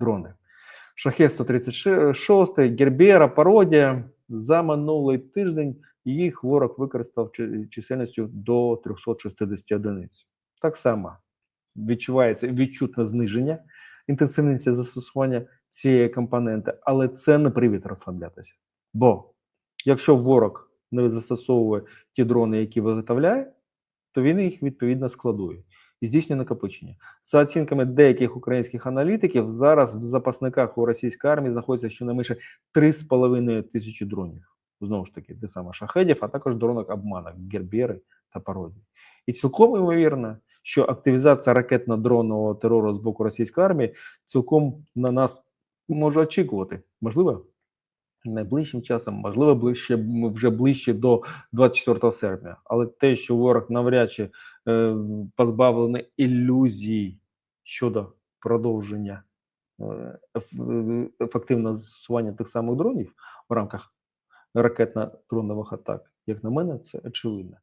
дрони. Шахет 136, Гербера, Пародія. За минулий тиждень їх ворог використав чисельністю до 360 одиниць. Так само відчувається відчутне зниження інтенсивності застосування цієї компоненти, але це не привід розслаблятися. Бо якщо ворог не застосовує ті дрони, які виготовляє, то він їх відповідно складує і здійснює накопичення. За оцінками деяких українських аналітиків, зараз в запасниках у російської армії знаходиться щонайменше 3,5 тисячі дронів. Знову ж таки, те саме шахедів, а також дронок обманок, гербери та пародії. І цілком ймовірно, що активізація ракетно-дронного терору з боку російської армії цілком на нас може очікувати. Можливо, найближчим часом, можливо, ближче вже ближче до 24 серпня. Але те, що ворог навряд чи е, позбавлений ілюзій щодо продовження е, ефективного застосування тих самих дронів в рамках ракетно-дронових атак, як на мене, це очевидно.